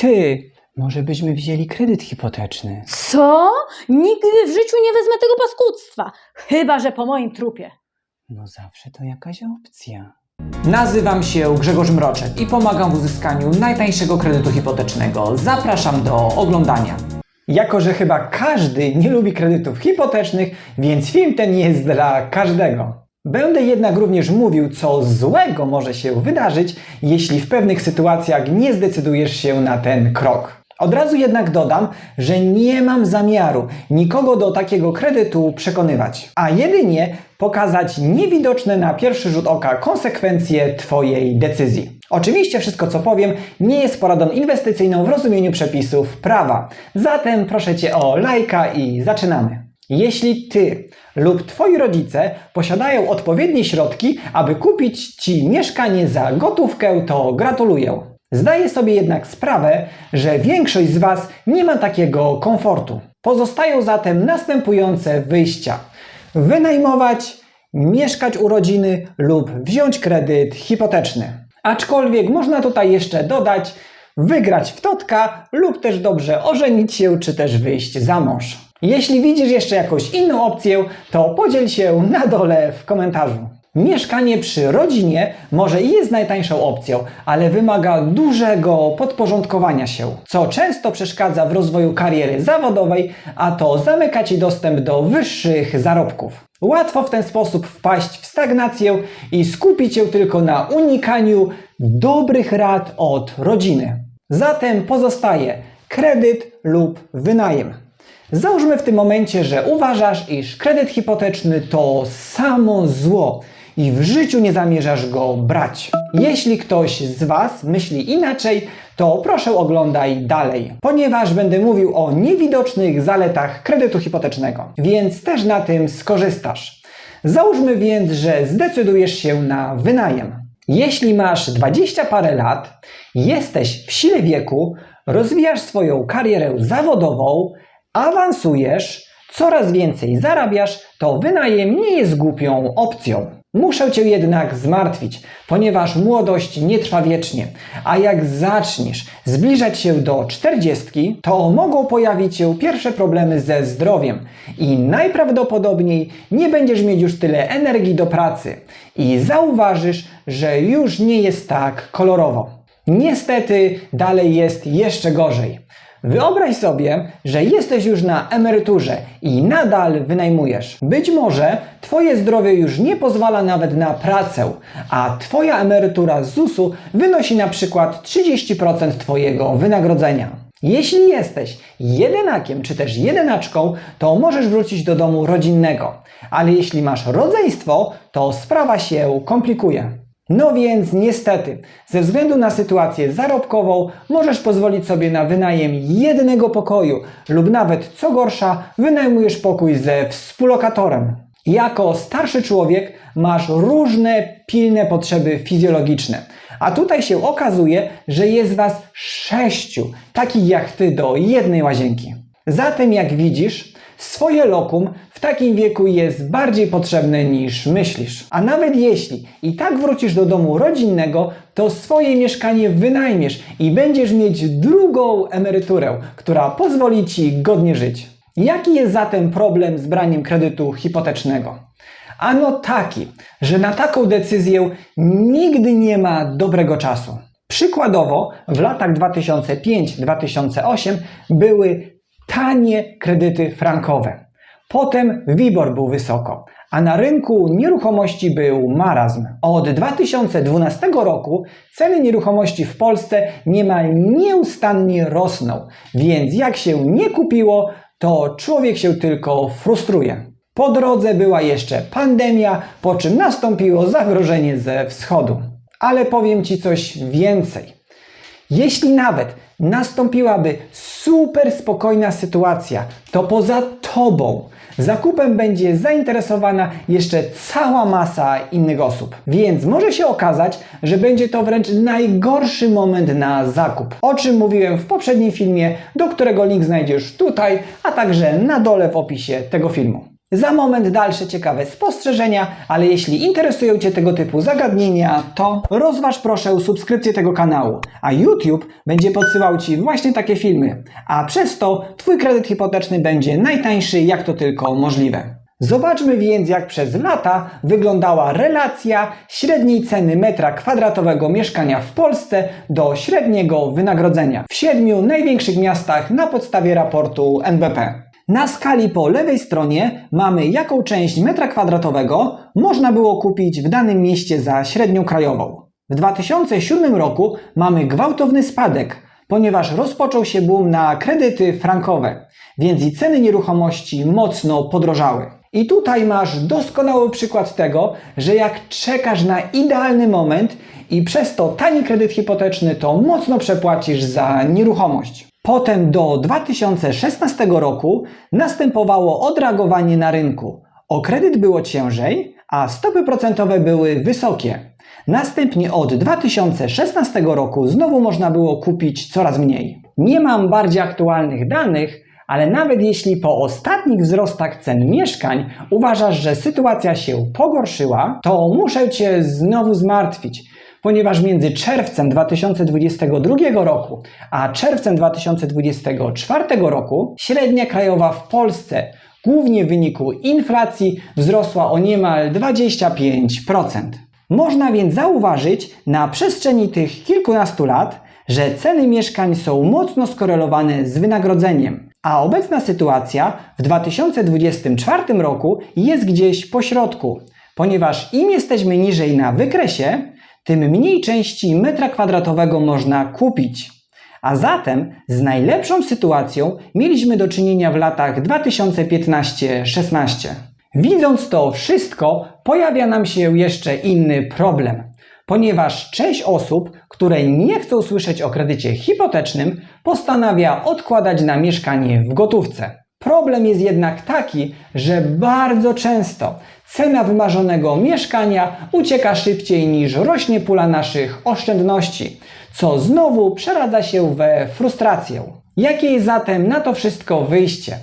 Ty, może byśmy wzięli kredyt hipoteczny? Co? Nigdy w życiu nie wezmę tego paskudztwa. Chyba, że po moim trupie. No zawsze to jakaś opcja. Nazywam się Grzegorz Mroczek i pomagam w uzyskaniu najtańszego kredytu hipotecznego. Zapraszam do oglądania. Jako, że chyba każdy nie lubi kredytów hipotecznych, więc film ten jest dla każdego. Będę jednak również mówił, co złego może się wydarzyć, jeśli w pewnych sytuacjach nie zdecydujesz się na ten krok. Od razu jednak dodam, że nie mam zamiaru nikogo do takiego kredytu przekonywać, a jedynie pokazać niewidoczne na pierwszy rzut oka konsekwencje Twojej decyzji. Oczywiście wszystko co powiem nie jest poradą inwestycyjną w rozumieniu przepisów prawa. Zatem proszę Cię o lajka i zaczynamy. Jeśli Ty lub Twoi rodzice posiadają odpowiednie środki, aby kupić Ci mieszkanie za gotówkę, to gratuluję. Zdaję sobie jednak sprawę, że większość z Was nie ma takiego komfortu. Pozostają zatem następujące wyjścia: wynajmować, mieszkać u rodziny lub wziąć kredyt hipoteczny. Aczkolwiek można tutaj jeszcze dodać wygrać w totka lub też dobrze ożenić się czy też wyjść za mąż. Jeśli widzisz jeszcze jakąś inną opcję, to podziel się na dole w komentarzu. Mieszkanie przy rodzinie może jest najtańszą opcją, ale wymaga dużego podporządkowania się, co często przeszkadza w rozwoju kariery zawodowej, a to zamyka Ci dostęp do wyższych zarobków. Łatwo w ten sposób wpaść w stagnację i skupić się tylko na unikaniu dobrych rad od rodziny. Zatem pozostaje kredyt lub wynajem. Załóżmy w tym momencie, że uważasz, iż kredyt hipoteczny to samo zło i w życiu nie zamierzasz go brać. Jeśli ktoś z Was myśli inaczej, to proszę oglądaj dalej, ponieważ będę mówił o niewidocznych zaletach kredytu hipotecznego, więc też na tym skorzystasz. Załóżmy więc, że zdecydujesz się na wynajem. Jeśli masz 20 parę lat, jesteś w sile wieku, rozwijasz swoją karierę zawodową, awansujesz, coraz więcej zarabiasz, to wynajem nie jest głupią opcją. Muszę Cię jednak zmartwić, ponieważ młodość nie trwa wiecznie, a jak zaczniesz zbliżać się do 40, to mogą pojawić się pierwsze problemy ze zdrowiem i najprawdopodobniej nie będziesz mieć już tyle energii do pracy i zauważysz, że już nie jest tak kolorowo. Niestety dalej jest jeszcze gorzej. Wyobraź sobie, że jesteś już na emeryturze i nadal wynajmujesz. Być może Twoje zdrowie już nie pozwala nawet na pracę, a Twoja emerytura z ZUS-u wynosi na przykład 30% Twojego wynagrodzenia. Jeśli jesteś jedynakiem czy też jedynaczką, to możesz wrócić do domu rodzinnego, ale jeśli masz rodzeństwo, to sprawa się komplikuje. No więc niestety, ze względu na sytuację zarobkową możesz pozwolić sobie na wynajem jednego pokoju lub nawet co gorsza wynajmujesz pokój ze współlokatorem. Jako starszy człowiek masz różne pilne potrzeby fizjologiczne, a tutaj się okazuje, że jest was sześciu, takich jak ty do jednej łazienki. Zatem jak widzisz, swoje lokum w takim wieku jest bardziej potrzebne niż myślisz. A nawet jeśli i tak wrócisz do domu rodzinnego, to swoje mieszkanie wynajmiesz i będziesz mieć drugą emeryturę, która pozwoli ci godnie żyć. Jaki jest zatem problem z braniem kredytu hipotecznego? Ano taki, że na taką decyzję nigdy nie ma dobrego czasu. Przykładowo w latach 2005-2008 były tanie kredyty frankowe. Potem WIBOR był wysoko, a na rynku nieruchomości był marazm. Od 2012 roku ceny nieruchomości w Polsce niemal nieustannie rosną, więc jak się nie kupiło, to człowiek się tylko frustruje. Po drodze była jeszcze pandemia, po czym nastąpiło zagrożenie ze wschodu. Ale powiem Ci coś więcej. Jeśli nawet nastąpiłaby super spokojna sytuacja, to poza Tobą zakupem będzie zainteresowana jeszcze cała masa innych osób. Więc może się okazać, że będzie to wręcz najgorszy moment na zakup. O czym mówiłem w poprzednim filmie, do którego link znajdziesz tutaj, a także na dole w opisie tego filmu. Za moment dalsze ciekawe spostrzeżenia, ale jeśli interesują Cię tego typu zagadnienia, to rozważ proszę subskrypcję tego kanału, a YouTube będzie podsyłał Ci właśnie takie filmy, a przez to Twój kredyt hipoteczny będzie najtańszy jak to tylko możliwe. Zobaczmy więc, jak przez lata wyglądała relacja średniej ceny metra kwadratowego mieszkania w Polsce do średniego wynagrodzenia w siedmiu największych miastach na podstawie raportu NBP. Na skali po lewej stronie mamy jaką część metra kwadratowego można było kupić w danym mieście za średnią krajową. W 2007 roku mamy gwałtowny spadek, ponieważ rozpoczął się boom na kredyty frankowe, więc i ceny nieruchomości mocno podrożały. I tutaj masz doskonały przykład tego, że jak czekasz na idealny moment i przez to tani kredyt hipoteczny, to mocno przepłacisz za nieruchomość. Potem do 2016 roku następowało odreagowanie na rynku. O kredyt było ciężej, a stopy procentowe były wysokie. Następnie od 2016 roku znowu można było kupić coraz mniej. Nie mam bardziej aktualnych danych, ale nawet jeśli po ostatnich wzrostach cen mieszkań uważasz, że sytuacja się pogorszyła, to muszę Cię znowu zmartwić, ponieważ między czerwcem 2022 roku a czerwcem 2024 roku średnia krajowa w Polsce, głównie w wyniku inflacji, wzrosła o niemal 25%. Można więc zauważyć na przestrzeni tych kilkunastu lat, że ceny mieszkań są mocno skorelowane z wynagrodzeniem, a obecna sytuacja w 2024 roku jest gdzieś po środku, ponieważ im jesteśmy niżej na wykresie, tym mniej części metra kwadratowego można kupić. A zatem z najlepszą sytuacją mieliśmy do czynienia w latach 2015-16. Widząc to wszystko, pojawia nam się jeszcze inny problem, ponieważ część osób, które nie chcą słyszeć o kredycie hipotecznym, postanawia odkładać na mieszkanie w gotówce. Problem jest jednak taki, że bardzo często cena wymarzonego mieszkania ucieka szybciej niż rośnie pula naszych oszczędności, co znowu przeradza się we frustrację. Jakie jest zatem na to wszystko wyjście?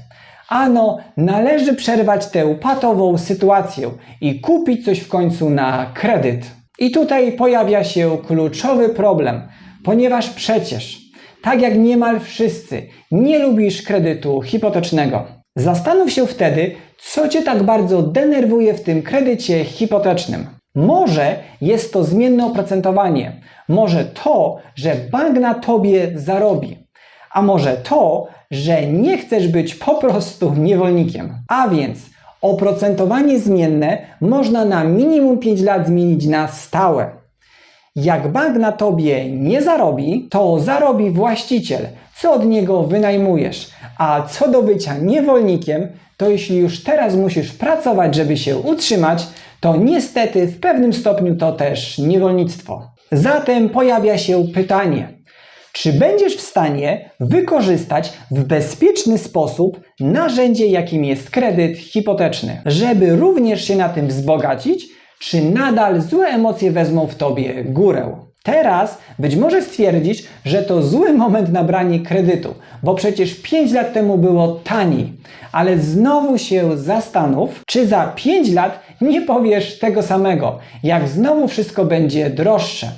Ano, należy przerwać tę patową sytuację i kupić coś w końcu na kredyt. I tutaj pojawia się kluczowy problem, ponieważ przecież, tak jak niemal wszyscy, nie lubisz kredytu hipotecznego. Zastanów się wtedy, co Cię tak bardzo denerwuje w tym kredycie hipotecznym. Może jest to zmienne oprocentowanie, może to, że bank na Tobie zarobi, a może to, że nie chcesz być po prostu niewolnikiem. A więc oprocentowanie zmienne można na minimum 5 lat zmienić na stałe. Jak bank na tobie nie zarobi, to zarobi właściciel, co od niego wynajmujesz. A co do bycia niewolnikiem, to jeśli już teraz musisz pracować, żeby się utrzymać, to niestety w pewnym stopniu to też niewolnictwo. Zatem pojawia się pytanie: czy będziesz w stanie wykorzystać w bezpieczny sposób narzędzie, jakim jest kredyt hipoteczny, żeby również się na tym wzbogacić, czy nadal złe emocje wezmą w tobie górę? Teraz być może stwierdzić, że to zły moment na branie kredytu, bo przecież 5 lat temu było taniej. Ale znowu się zastanów, czy za 5 lat nie powiesz tego samego, jak znowu wszystko będzie droższe.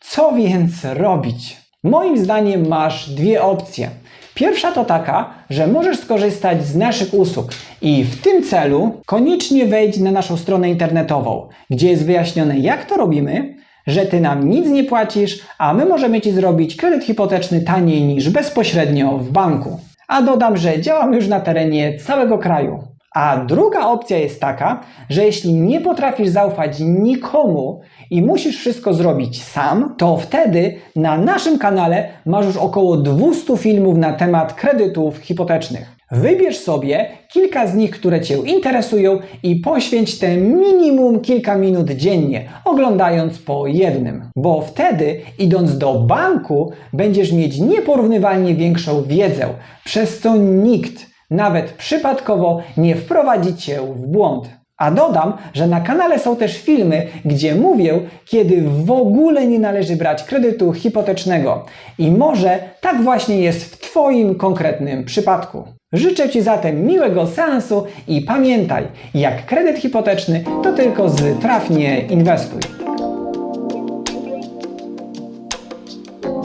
Co więc robić? Moim zdaniem masz dwie opcje. Pierwsza to taka, że możesz skorzystać z naszych usług i w tym celu koniecznie wejdź na naszą stronę internetową, gdzie jest wyjaśnione jak to robimy, że ty nam nic nie płacisz, a my możemy ci zrobić kredyt hipoteczny taniej niż bezpośrednio w banku. A dodam, że działamy już na terenie całego kraju. A druga opcja jest taka, że jeśli nie potrafisz zaufać nikomu i musisz wszystko zrobić sam, to wtedy na naszym kanale masz już około 200 filmów na temat kredytów hipotecznych. Wybierz sobie kilka z nich, które Cię interesują i poświęć te minimum kilka minut dziennie, oglądając po jednym. Bo wtedy, idąc do banku, będziesz mieć nieporównywalnie większą wiedzę, przez co nikt, nawet przypadkowo, nie wprowadzi Cię w błąd. A dodam, że na kanale są też filmy, gdzie mówię, kiedy w ogóle nie należy brać kredytu hipotecznego. I może tak właśnie jest w Twoim konkretnym przypadku. Życzę Ci zatem miłego seansu i pamiętaj, jak kredyt hipoteczny to tylko z trafnie inwestuj.